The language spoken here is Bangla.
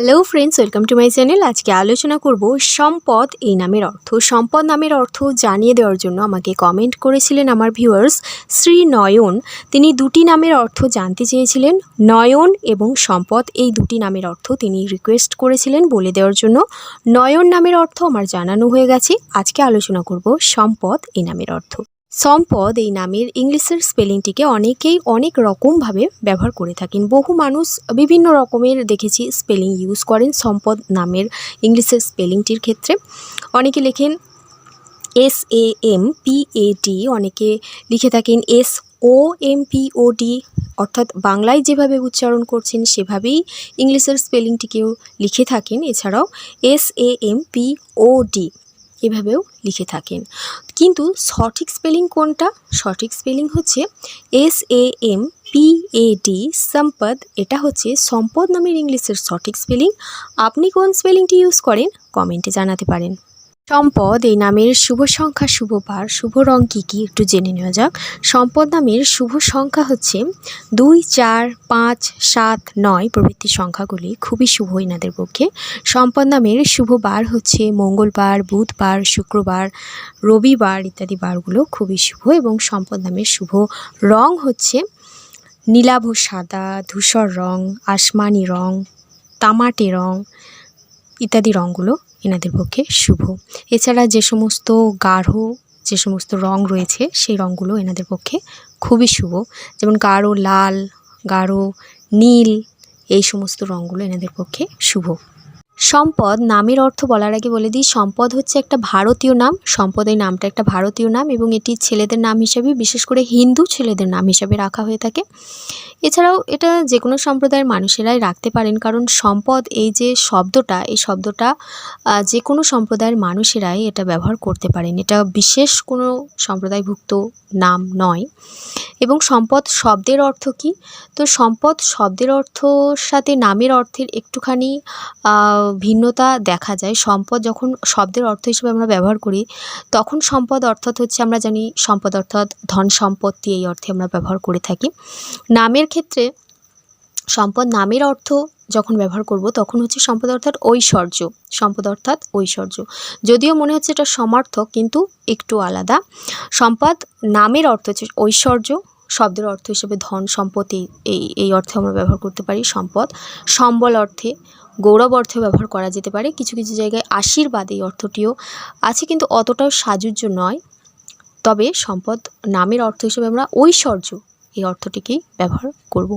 Hello friends welcome to my channel আজকে আলোচনা করব সম্পদ এই নামের অর্থ। সম্পদ নামের অর্থ জানিয়ে দেওয়ার জন্য আমাকে কমেন্ট করেছিলেন আমার ভিউয়ার্স শ্রী নয়ন। তিনি দুটি নামের অর্থ জানতে চেয়েছিলেন, নয়ন এবং সম্পদ। এই দুটি নামের অর্থ তিনি রিকোয়েস্ট করেছিলেন বলে দেওয়ার জন্য। নয়ন নামের অর্থ আমার জানানো হয়ে গেছে। আজকে আলোচনা করব সম্পদ এই নামের অর্থ। সম্পদ এই নামের ইংলিশের স্পেলিংটিকে অনেকেই অনেক রকমভাবে ব্যবহার করে থাকেন। বহু মানুষ বিভিন্ন রকমের দেখেছি স্পেলিং ইউজ করেন সম্পদ নামের ইংলিশের স্পেলিংটির ক্ষেত্রে। অনেকে লেখেন S A M P A D অনেকে লিখে থাকেন S O M P O D অর্থাৎ বাংলায় যেভাবে উচ্চারণ করছেন সেভাবেই ইংলিশের স্পেলিংটিকেও লিখে থাকেন। এছাড়াও S A M P O D এভাবেও লিখে থাকেন। কিন্তু সঠিক স্পেলিং কোনটা? সঠিক স্পেলিং হচ্ছে S A M P A D সম্পদ। এটা হচ্ছে সম্পদ নামের ইংলিশের সঠিক স্পেলিং। আপনি কোন স্পেলিংটি ইউজ করেন? কমেন্টে জানাতে পারেন। সম্পদ, এই নামের শুভ সংখ্যা, শুভ বার, শুভ রং কী কী একটু জেনে নেওয়া যাক। সম্পদ নামের শুভ সংখ্যা হচ্ছে দুই, চার, পাঁচ, সাত, নয় প্রভৃতি সংখ্যাগুলি। খুবই শুভ এনাদের পক্ষে। সম্পদ নামের শুভ বার হচ্ছে মঙ্গলবার, বুধবার, শুক্রবার, রবিবার ইত্যাদি বারগুলো খুবই শুভ এবং সম্পদ নামের শুভ রং হচ্ছে নীলাভ সাদা, ধূসর রং, আসমানি রং, তামাটে রং ইত্যাদি রঙগুলো এনাদের পক্ষে শুভ। এছাড়া যে সমস্ত গাঢ়, যে সমস্ত রং রয়েছে, সেই রঙগুলো এনাদের পক্ষে খুবই শুভ। যেমন গাঢ় লাল, গাঢ় নীল, এই সমস্ত রঙগুলো এনাদের পক্ষে শুভ। সম্পদ নামের অর্থ বলার আগে বলে দিই, সম্পদ হচ্ছে একটা ভারতীয় নাম, সম্পদ এই নামটা একটা ভারতীয় নাম এবং এটি ছেলেদের নাম হিসাবে, বিশেষ করে হিন্দু ছেলেদের নাম হিসাবে রাখা হয়ে থাকে। এছাড়াও এটা যে কোনো সম্প্রদায়ের মানুষেরাই রাখতে পারেন, কারণ সম্পদ এই যে শব্দটা, এই শব্দটা যে কোনো সম্প্রদায়ের মানুষেরাই এটা ব্যবহার করতে পারেন। এটা বিশেষ কোনো সম্প্রদায়ভুক্ত নাম নয়। এবং সম্পদ শব্দের অর্থ কী? তো সম্পদ শব্দের অর্থর সাথে নামের অর্থের একটুখানি ভিন্নতা দেখা যায়। সম্পদ যখন শব্দের অর্থ হিসেবে আমরা ব্যবহার করি, তখন সম্পদ অর্থাৎ হচ্ছে আমরা জানি সম্পদ অর্থাৎ ধন সম্পত্তি এই অর্থে আমরা ব্যবহার করে থাকি। নামের ক্ষেত্রে সম্পদ নামের অর্থ যখন ব্যবহার করব, তখন হচ্ছে সম্পদ অর্থাৎ ঐশ্বর্য। সম্পদ অর্থাৎ ঐশ্বর্য। যদিও মনে হচ্ছে এটা সমার্থক, কিন্তু একটু আলাদা। সম্পদ নামের অর্থ হচ্ছে ঐশ্বর্য শব্দের অর্থ হিসেবে ধন, সম্পত্তি, এই এই অর্থে আমরা ব্যবহার করতে পারি সম্পদ। সম্বল অর্থে গৌরব অর্থে ব্যবহার করা যেতে পারে। কিছু কিছু জায়গায় আশীর্বাদ এই অর্থটিও আছে, কিন্তু অতটাও সাজুজ্য নয়। তবে সম্পদ নামের অর্থ হিসেবে আমরা ঐশ্বর্য এই অর্থটিকেই ব্যবহার করব।